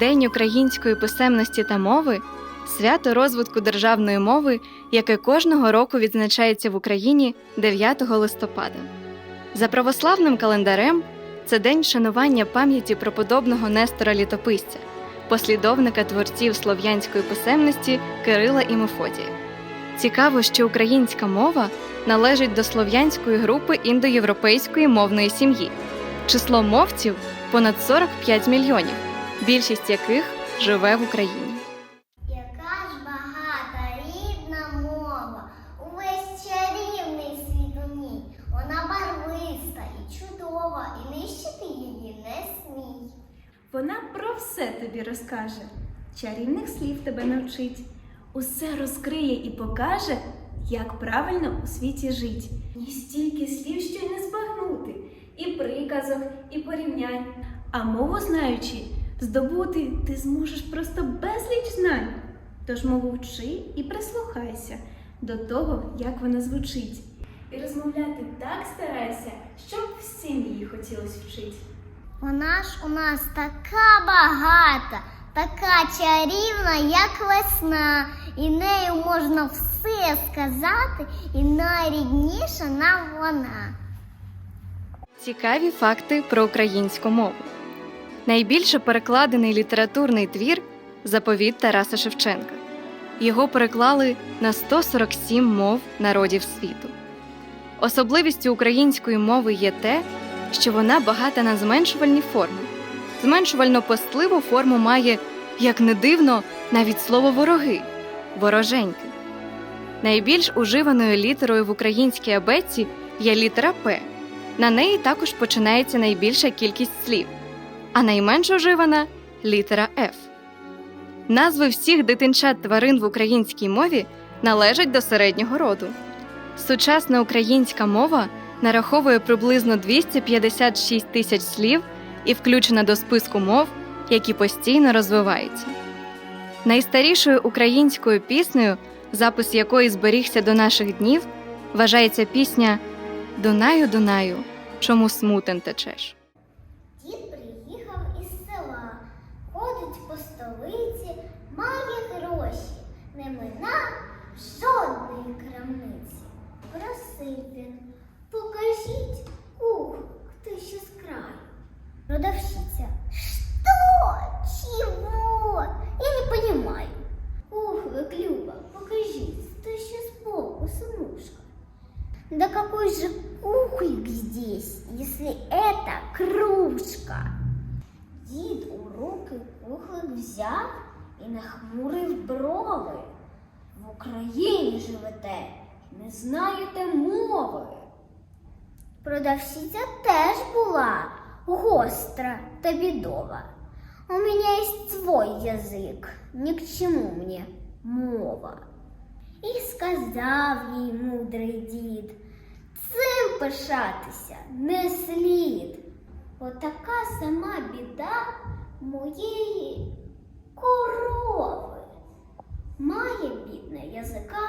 День української писемності та мови свято розвитку державної мови, яке кожного року відзначається в Україні 9 листопада. За православним календарем це день вшанування пам'яті преподобного Нестора Літописця, послідовника творців слов'янської писемності Кирила і Мефодія. Цікаво, що українська мова належить до слов'янської групи індоєвропейської мовної сім'ї. Число мовців понад 45 мільйонів, більшість яких живе в Україні. Яка ж багата рідна мова, увесь чарівний світ у ній. Вона барвиста і чудова, і нищити її не смій. Вона про все тобі розкаже, чарівних слів тебе навчить, усе розкриє і покаже, як правильно у світі жить. Ні стільки слів, що й не збагнути, і приказок, і порівнянь. А мову знаючи, здобути ти зможеш просто безліч знань. Тож мову вчи і прислухайся до того, як вона звучить. І розмовляти так старайся, щоб всім її хотілося вчити. Вона ж у нас така багата, така чарівна, як весна, і нею можна все сказати, і найрідніша нам вона. Цікаві факти про українську мову. Найбільше перекладений літературний твір Заповіт Тараса Шевченка. Його переклали на 147 мов народів світу. Особливістю української мови є те, що вона багата на зменшувальні форми. Зменшувально постливу форму має, як не дивно, навіть слово вороги вороженьки. Найбільш уживаною літерою в українській абетці є літера П. На неї також починається найбільша кількість слів, а найменш уживана літера Ф. Назви всіх дитинчат тварин в українській мові належать до середнього роду. Сучасна українська мова нараховує приблизно 256 тисяч слів і включена до списку мов, які постійно розвиваються. Найстарішою українською піснею, запис якої зберігся до наших днів, вважається пісня Дунаю, Дунаю, чому смутен течеш. не мина жодної крамниці. Просив він, покажіть кухню, хто ще з краю. Продавщиця, що? Чего? Я не понимаю. Ух, вы, Клюба, покажите, что еще сбоку, сынушка. Да какой же кухлик здесь, если это кружка? Дід у руки кухлик взяв і нахмурив брови. В Україні живете, не знаєте мови. Продавщиця теж була гостра та бідова. У меня есть свой язик, ни к чему мне мова. І сказав їй мудрий дід, цим пишатися не слід. Отака сама біда моєї корови. Має Go.